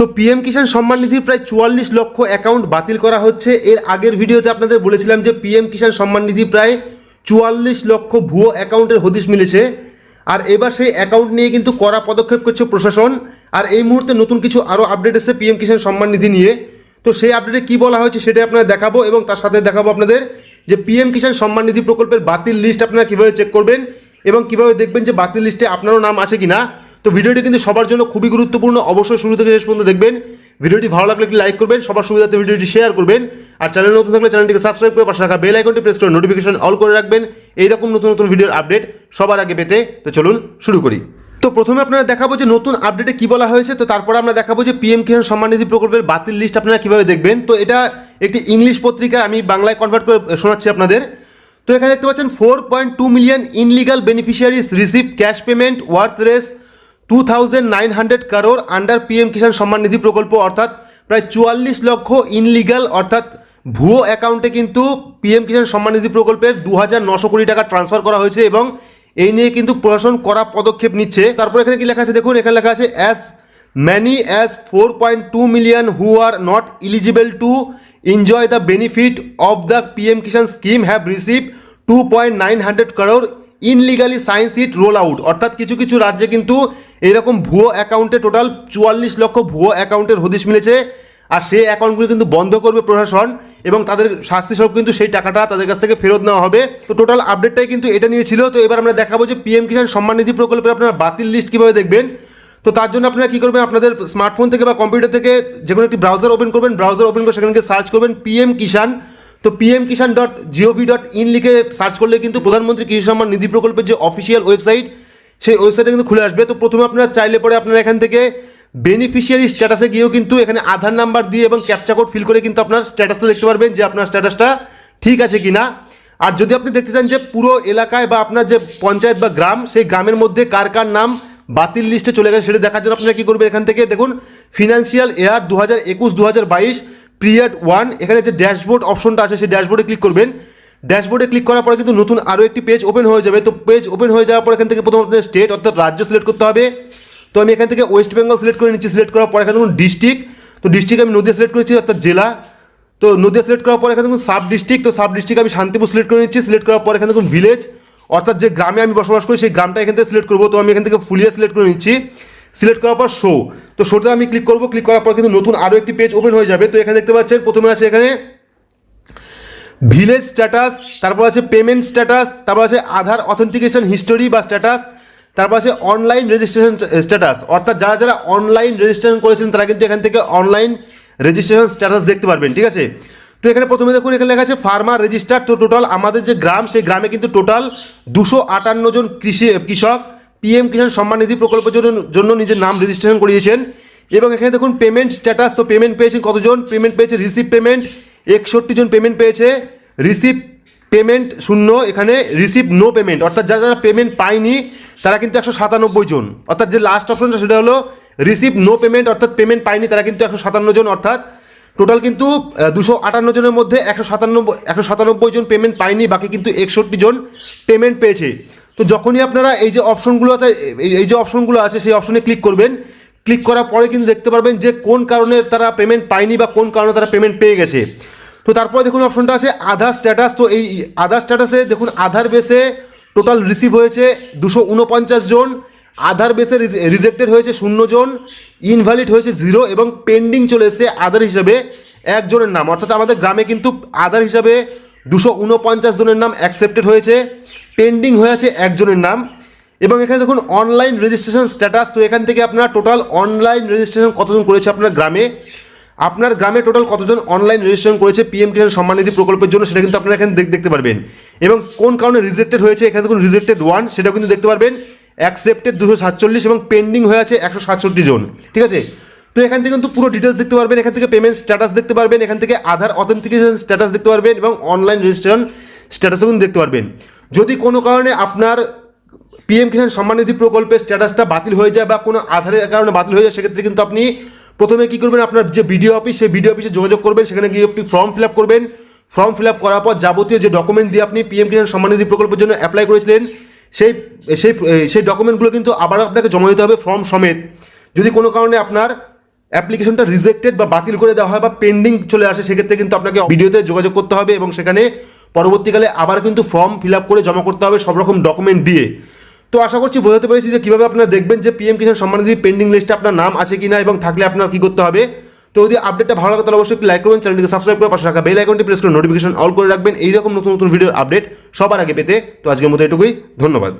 তো পিএম কিষাণ সম্মান নিধির প্রায় চুয়াল্লিশ লক্ষ অ্যাকাউন্ট বাতিল করা হচ্ছে। এর আগের ভিডিওতে আপনাদের বলেছিলাম যে পিএম কিষাণ সম্মান নিধি প্রায় চুয়াল্লিশ লক্ষ ভুয়ো অ্যাকাউন্টের হদিশ মিলেছে। আর এবার সেই অ্যাকাউন্ট নিয়ে কিন্তু কড়া পদক্ষেপ করছে প্রশাসন। আর এই মুহূর্তে নতুন কিছু আরও আপডেট এসেছে পিএম কিষাণ সম্মান নিধি নিয়ে। তো সেই আপডেটে কী বলা হয়েছে সেটা আপনাদের দেখাবো এবং তার সাথে দেখাবো আপনাদের যে পিএম কিষাণ সম্মান নিধি প্রকল্পের বাতিল লিস্ট আপনারা কীভাবে চেক করবেন এবং কীভাবে দেখবেন যে বাতিল লিস্টে আপনারও নাম আছে কি না তো ভিডিওটি কিন্তু সবার জন্য খুবই গুরুত্বপূর্ণ। অবশ্যই শুরু থেকে শেষ পর্যন্ত দেখবেন। ভিডিওটি ভালো লাগলে একটি লাইক করবেন, সবার সুবিধাতে ভিডিওটি শেয়ার করবেন। আর চ্যানেল নতুন থাকলে চ্যানেলটিকে সাবস্ক্রাইব করে পাশে রাখা বেল আইকনটি প্রেস করে নোটিফিকেশন অল করে রাখবেন। এইরকম নতুন নতুন ভিডিওর আপডেট সবার আগে পেতে। তো চলুন শুরু করি। তো প্রথমে আপনারা দেখাবো যে নতুন আপডেটে কি বলা হয়েছে। তো তারপরে আমরা দেখাবো যে পিএম কিষাণ সম্মান নিধি প্রকল্পের বাতিল লিস্ট আপনারা কীভাবে দেখবেন। তো এটা একটি ইংলিশ পত্রিকা, আমি বাংলায় কনভার্ট করে শোনাচ্ছি আপনাদের। তো এখানে দেখতে পাচ্ছেন four point two million illegal beneficiaries receive cash payment worth Rs two thousand nine hundred crore under PM Kisan Samman Nidhi প্রকল্প অর্থাৎ প্রায় চুয়াল্লিশ লক্ষ ইনলিগাল অর্থাৎ ভুয়ো অ্যাকাউন্টে কিন্তু পিএম কিষাণ সম্মান নিধি প্রকল্পের দু হাজার নশো কোটি টাকা ট্রান্সফার করা হয়েছে এবং এই নিয়ে কিন্তু প্রশাসন করা পদক্ষেপ নিচ্ছে। তারপর এখানে কি লেখা আছে? দেখুন, এখানে লেখা আছে as many as four point two million who are not eligible to enjoy the benefit of the PM Kisan scheme have receive two point nine hundred crore illegally since it roll out অর্থাৎ কিছু কিছু রাজ্যে কিন্তু এরকম ভুয়ো অ্যাকাউন্টে total চুয়াল্লিশ লক্ষ ভুয়ো অ্যাকাউন্টের হদিশ মিলেছে। আর সেই অ্যাকাউন্টগুলো কিন্তু বন্ধ করবে প্রশাসন এবং তাদের শাস্তি স্বরূপ কিন্তু সেই টাকাটা তাদের কাছ থেকে ফেরত নেওয়া হবে। তো টোটাল আপডেটটাই কিন্তু এটা নিয়ে ছিল তো এবার আমরা দেখাবো যে পিএম কিষাণ সম্মান নিধি প্রকল্পের আপনারা বাতিল লিস্ট কীভাবে দেখবেন। তো তার জন্য আপনারা কী করবেন? আপনাদের স্মার্টফোন থেকে বা কম্পিউটার থেকে যে কোনো একটি ব্রাউজার ওপেন করবেন। ব্রাউজার ওপেন করে সেখানে সার্চ করবেন পিএম কিষাণ। তো PM Kisan dot GOV dot in লিখে সার্চ করলে কিন্তু প্রধানমন্ত্রী কৃষি সম্মান নিধি প্রকল্পের যে অফিসিয়াল ওয়েবসাইট সেই ওয়েবসাইটে কিন্তু খুলে আসবে। তো প্রথমে আপনারা চাইলে পরে আপনারা এখান থেকে বেনিফিশিয়ারি স্ট্যাটাসে গিয়েও কিন্তু এখানে আধার নাম্বার দিয়ে এবং ক্যাপচা কোড ফিল করে কিন্তু আপনার স্ট্যাটাসটা দেখতে পারবেন যে আপনার স্ট্যাটাসটা ঠিক আছে কি না আর যদি আপনি দেখতে চান যে পুরো এলাকায় বা আপনার যে পঞ্চায়েত বা গ্রাম, সেই গ্রামের মধ্যে কার কার নাম বাতিল লিস্টে চলে গেছে সেটা দেখার জন্য আপনারা কী করবেন? এখান থেকে দেখুন ফিনান্সিয়াল এয়ার দু হাজার একুশ দু হাজার বাইশ পিরিয়ড ওয়ান এখানে যে ড্যাশবোর্ড অপশনটা আছে, সেই ড্যাশবোর্ডে ক্লিক করবেন। ড্যাশবোর্ডে ক্লিক করার পরে কিন্তু নতুন আরও একটি পেজ ওপেন হয়ে যাবে। তো পেজ ওপেন হয়ে যাওয়ার পর এখান থেকে প্রথম স্টেট অর্থাৎ রাজ্য সিলেক্ট করতে হবে। তো আমি এখান থেকে ওয়েস্ট বেঙ্গল সিলেক্ট করে নিচ্ছি। সিলেক্ট করার পর এখানে দেখুন ডিস্ট্রিক্ট তো ডিস্ট্রিক্ট আমি নদিয়া সিলেক্ট করেছি, অর্থাৎ জেলা। তো নদিয়া সিলেক্ট করার পর এখানে দেখুন সাব ডিস্ট্রিক্ট তো সাব ডিস্ট্রিক্ট আমি শান্তিপুর সিলেক্ট করে নিচ্ছি। সিলেক্ট করার পর এখানে দেখুন ভিলেজ অর্থাৎ যে গ্রামে আমি বসবাস করি, সেই গ্রামটা এখান থেকে সিলেক্ট করব। তো আমি এখান থেকে ফুলিয়া সিলেক্ট করে নিচ্ছি। সিলেক্ট করার পর শো তো শোতে আমি ক্লিক করব। ক্লিক করার পর কিন্তু নতুন আরও একটি পেজ ওপেন হয়ে যাবে। তো এখানে দেখতে পাচ্ছেন, প্রথমে আছে এখানে ভিলেজ স্ট্যাটাস, তারপর আছে পেমেন্ট স্ট্যাটাস, তারপর আছে আধার অথেন্টিকেশন হিস্টোরি বা স্ট্যাটাস, তারপর আছে অনলাইন রেজিস্ট্রেশন স্ট্যাটাস। অর্থাৎ যারা যারা অনলাইন রেজিস্ট্রেশন করেছেন, তারা কিন্তু এখান থেকে অনলাইন রেজিস্ট্রেশন স্ট্যাটাস দেখতে পারবেন, ঠিক আছে? তো এখানে প্রথমে দেখুন, এখানে লেখা আছে ফার্মার রেজিস্টার তো টোটাল, আমাদের যে গ্রাম, সেই গ্রামে কিন্তু টোটাল দুশো আটান্ন জন কৃষি, কৃষক, পিএম কিষাণ সম্মান নিধি প্রকল্পের জন্য জন্য নিজের নাম রেজিস্ট্রেশন করিয়েছেন। এবং এখানে দেখুন, পেমেন্ট স্ট্যাটাস, তো পেমেন্ট পেয়েছেন কতজন? পেমেন্ট পেয়েছে রিসিভ পেমেন্ট একষট্টি জন পেমেন্ট পেয়েছে রিসিভ পেমেন্ট শূন্য, এখানে রিসিভ নো পেমেন্ট অর্থাৎ যারা যারা পেমেন্ট পায়নি, তারা কিন্তু একশো সাতানব্বই জন। অর্থাৎ যে লাস্ট অপশনটা সেটা হলো রিসিভ নো পেমেন্ট অর্থাৎ পেমেন্ট পায়নি, তারা কিন্তু একশো সাতান্ন জন। অর্থাৎ টোটাল কিন্তু দুশো আটান্ন জনের মধ্যে একশো সাতানব্বই একশো সাতানব্বই জন পেমেন্ট পায়নি, বাকি কিন্তু একষট্টি জন পেমেন্ট পেয়েছে। তো যখনই আপনারা এই যে অপশনগুলোতে এই- এই যে অপশনগুলো আছে, সেই অপশনে ক্লিক করবেন। ক্লিক করার পরে কিন্তু দেখতে পারবেন যে কোন কারণে তারা পেমেন্ট পায়নি বা কোন কারণে তারা পেমেন্ট পেয়ে গেছে। তো তারপরে দেখুন অপশনটা আছে আধার স্ট্যাটাস তো এই আধার স্ট্যাটাসে দেখুন আধার বেসে টোটাল রিসিভ হয়েছে দুশো উনপঞ্চাশ জন, আধার বেসে রিজেক্টেড হয়েছে শূন্য জন ইনভ্যালিড হয়েছে জিরো এবং পেন্ডিং চলে এসেছে আধার হিসাবে একজনের নাম। অর্থাৎ আমাদের গ্রামে কিন্তু আধার হিসাবে দুশো উনপঞ্চাশ জনের নাম অ্যাকসেপ্টেড হয়েছে পেন্ডিং হয়ে আছে একজনের নাম। এবং এখানে দেখুন অনলাইন রেজিস্ট্রেশন স্ট্যাটাস তো এখান থেকে আপনার টোটাল অনলাইন রেজিস্ট্রেশন কতজন করেছে আপনার গ্রামে? আপনার গ্রামে টোটাল কতজন অনলাইন রেজিস্ট্রেশন করেছে পিএম কিষাণ সম্মান নিধি প্রকল্পের জন্য সেটা কিন্তু আপনারা এখানে দেখ- দেখতে পারবেন। এবং কোন কারণে রিজেক্টেড হয়েছে, এখানে দেখুন রিজেক্টেড ওয়ান সেটাও কিন্তু দেখতে পারবেন। অ্যাকসেপ্টেড দুশো সাতচল্লিশ এবং পেন্ডিং হয়ে আছে একশো সাতষট্টি জন, ঠিক আছে? তো এখান থেকে কিন্তু পুরো ডিটেলস দেখতে পারবেন, এখান থেকে পেমেন্ট স্ট্যাটাস দেখতে পারবেন, এখান থেকে আধার অথেন্টিকেশন স্ট্যাটাস দেখতে পারবেন এবং অনলাইন রেজিস্ট্রেশন স্ট্যাটাসও কিন্তু দেখতে পারবেন। যদি কোনো কারণে আপনার পিএম কিষাণ সম্মান নিধি প্রকল্পের স্ট্যাটাসটা বাতিল হয়ে যায় বা কোনো আধারের কারণে বাতিল হয়ে যায়, সেক্ষেত্রে কিন্তু আপনি প্রথমে কী করবেন, আপনার যে বিডিও অফিস সেই বিডিও অফিসে যোগাযোগ করবেন, সেখানে গিয়ে আপনি ফর্ম ফিল আপ করবেন। ফর্ম ফিল আপ করার পর যাবতীয় যে ডকুমেন্ট দিয়ে আপনি পিএম কিষাণ সম্মান নিধি প্রকল্পের জন্য অ্যাপ্লাই করেছিলেন, সেই সেই সেই ডকুমেন্টগুলো কিন্তু আবার আপনাকে জমা দিতে হবে ফর্ম সমেত। যদি কোনো কারণে আপনার অ্যাপ্লিকেশনটা রিজেক্টেড বা বাতিল করে দেওয়া হয় বা পেন্ডিং চলে আসে, সেক্ষেত্রে কিন্তু আপনাকে ভিডিওতে যোগাযোগ করতে হবে এবং সেখানে পরবর্তীকালে আবার কিন্তু ফর্ম ফিল আপ করে জমা করতে হবে সব রকম ডকুমেন্ট দিয়ে। তো আশা করছি বোঝাতে পেরেছি যে কীভাবে আপনারা দেখবেন যে পিএম কিষাণ সম্মানিধি পেন্ডিং লিস্টে আপনার নাম আছে কি না এবং থাকলে আপনার কী করতে হবে। তো যদি আপডেটটা ভালো লাগে তাহলে অবশ্যই লাইক করবেন চ্যানেলটিকে সাবস্ক্রাইব করে পাশে রাখা বেল আইকনটি প্রেস করে নোটিফিকেশন অল করে রাখবেন। এইরকম নতুন নতুন ভিডিওর আপডেট সবার আগে পেতে। তো আজকের মতো এটুকুই, ধন্যবাদ।